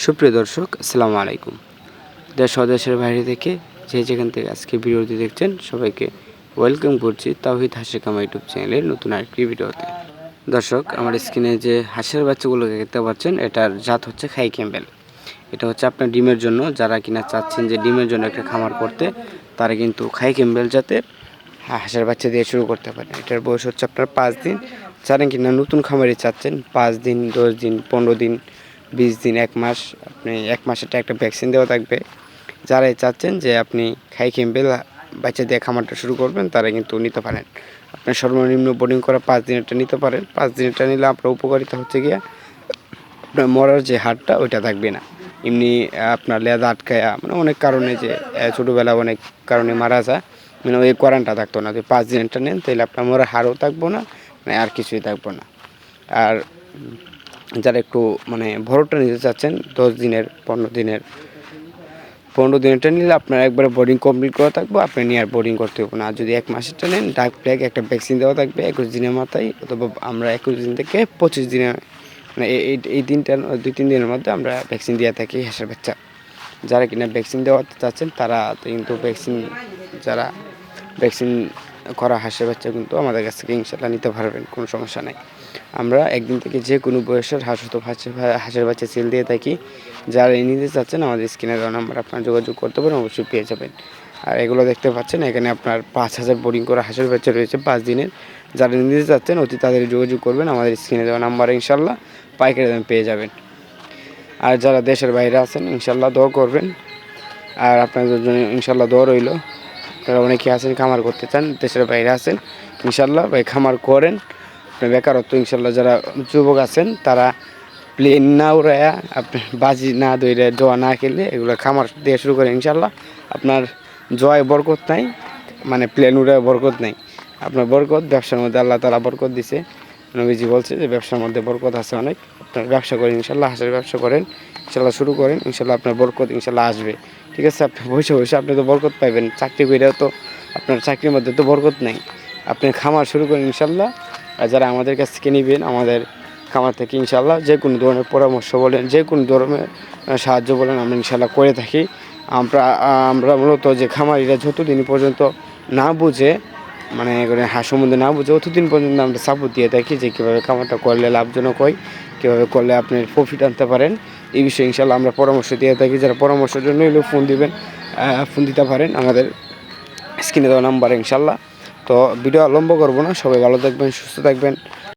সুপ্রিয় দর্শক, আসসালামু আলাইকুম। দেশ দেশের বাইরে থেকে যে যেখান থেকে আজকে ভিডিওটি দেখছেন, সবাইকে ওয়েলকাম করছি তাওহিদ হাসি কামা ইউটিউব চ্যানেলের নতুন আরেকটি ভিডিওতে। দর্শক, আমার স্ক্রিনে যে হাঁসের বাচ্চাগুলোকে দেখতে পাচ্ছেন, এটার জাত হচ্ছে খাই ক্যাম্বেল। এটা হচ্ছে আপনার ডিমের জন্য, যারা কিনা চাচ্ছেন যে ডিমের জন্য একটা খামার করতে, তারা কিন্তু খাই ক্যাম্বেল জাতের হাঁসের বাচ্চা দিয়ে শুরু করতে পারেন। এটার বয়স হচ্ছে আপনার পাঁচ দিন। যারা কিনা নতুন খামারি চাচ্ছেন, পাঁচ দিন, দশ দিন, পনেরো দিন বিশ দিন, এক মাস, আপনি এক মাসেরটা একটা ভ্যাকসিন দেওয়া থাকবে। যারাই চাচ্ছেন যে আপনি খাই ক্যাম্বেল বাচ্চা দিয়ে খামারটা শুরু করবেন, তারা কিন্তু নিতে পারেন। আপনি সর্বনিম্ন বোর্ডিং করা পাঁচ দিনেরটা নিতে পারেন। পাঁচ দিনেরটা নিলে আপনার উপকারিতা হচ্ছে গিয়া, আপনার মরার যে হারটা ওইটা থাকবে না। এমনি আপনার লেদা আটকায়া মানে অনেক কারণে যে ছোটোবেলা অনেক কারণে মারা যায়। মানে ওই কোয়ারানটা থাকতো না। যদি পাঁচ দিনেরটা নেন, তাহলে আপনার মরার হারও থাকব না মানে আর কিছুই থাকব না। আর যারা একটু মানে বড়টা নিতে চাচ্ছেন, দশ দিনের, পনেরো দিনের, পনেরো দিনেরটা নিলে আপনার একবারে বোর্ডিং কমপ্লিট করা থাকবে, আপনি নিয়ে আর বোর্ডিং করতে হবে না। আর যদি এক মাসেরটা নেন ডাক প্লেগ একটা ভ্যাকসিন দেওয়া থাকবে, একুশ দিনের মাথায়, অথবা আমরা একুশ দিন থেকে পঁচিশ দিনে মানে এই- এই দিনটার দুই, তিন দিনের মধ্যে আমরা ভ্যাকসিন দিয়ে থাকি হাঁসের বাচ্চা। যারা কিনা ভ্যাকসিন দেওয়াতে চাচ্ছেন, তারা কিন্তু ভ্যাকসিন যারা ভ্যাকসিন করা হাঁসের বাচ্চা কিন্তু আমাদের কাছ থেকে ইনশাল্লাহ নিতে পারবেন, কোনো সমস্যা নাই। আমরা একদিন থেকে যে কোনো বয়সের হাঁস তো হাঁসের হাঁসের বাচ্চা সেল দিয়ে থাকি। যারা নিতে চাচ্ছেন, আমাদের স্ক্রিনে দেওয়া নাম্বার আপনার যোগাযোগ করতে পারেন, অবশ্যই পেয়ে যাবেন। আর এগুলো দেখতে পাচ্ছেন, এখানে আপনার পাঁচ হাজার বোর্ডিং করা হাঁসের বাচ্চা রয়েছে পাঁচ দিনের। যারা নিতে চাচ্ছেন, অতি তাদের যোগাযোগ করবেন, আমাদের স্ক্রিনে দেওয়া নাম্বারে ইনশাল্লাহ পাইকারি দাম পেয়ে যাবেন। আর যারা দেশের বাইরে আছেন, ইনশাল্লাহ দোয়া করবেন। আর আপনাদের জন্য ইনশাল্লাহ দোয়া রইল। আপনারা অনেকে আছেন, খামার করতে চান, দেশের বাইরে আছেন, ইনশাল্লাহ ভাই খামার করেন। আপনার বেকারত্ব, ইনশাল্লাহ যারা যুবক আছেন, তারা প্লেন না উড়াইয়া আপনি বাজি না দইরে জোয়া না খেলে এগুলো খামার দিয়ে শুরু করেন, ইনশাল্লাহ। আপনার জয় বরকত নাই মানে প্লেন উড়ে বরকত নাই। আপনার বরকত, ব্যবসার মধ্যে আল্লাহ তালা বরকত দিছে। নবীজি বলছে যে, ব্যবসার মধ্যে বরকত আছে অনেক, আপনার ব্যবসা করেন, ইনশাল্লাহ, হাঁসের ব্যবসা করেন, ইনশাল্লাহ শুরু করেন, ইনশাল্লাহ আপনার বরকত, ইনশাল্লাহ আসবে। ঠিক আছে, আপনি বসে বসে আপনি তো বরকত পাইবেন, চাকরি করেও তো আপনার চাকরির মধ্যে তো বরকত নাই। আপনি খামার শুরু করেন, ইনশাল্লাহ আর যারা আমাদের কাছ থেকে নেবেন, আমাদের খামার থেকে ইনশাল্লাহ যে কোনো ধরনের পরামর্শ বলেন, যে কোনো ধরনের সাহায্য বলেন, আমরা ইনশাল্লাহ করে থাকি। আমরা আমরা মূলত যে খামারিরা যতদিন পর্যন্ত না বুঝে মানে হাঁস সম্বন্ধে না বুঝে, অতদিন পর্যন্ত আমরা সাপোর্ট দিয়ে থাকি যে কীভাবে খামারটা করলে লাভজনক হয়, কীভাবে করলে আপনি প্রফিট আনতে পারেন। এই বিষয়ে ইনশাল্লাহ আমরা পরামর্শ দিয়ে থাকি। যারা পরামর্শের জন্য এলেও ফোন দিবেন ফোন দিতে পারেন। আমাদের স্ক্রিনে দেওয়া নাম্বার ইনশাল্লাহ তো ভিডিও আলম্ব করব না। সবাই ভালো থাকবেন সুস্থ থাকবেন।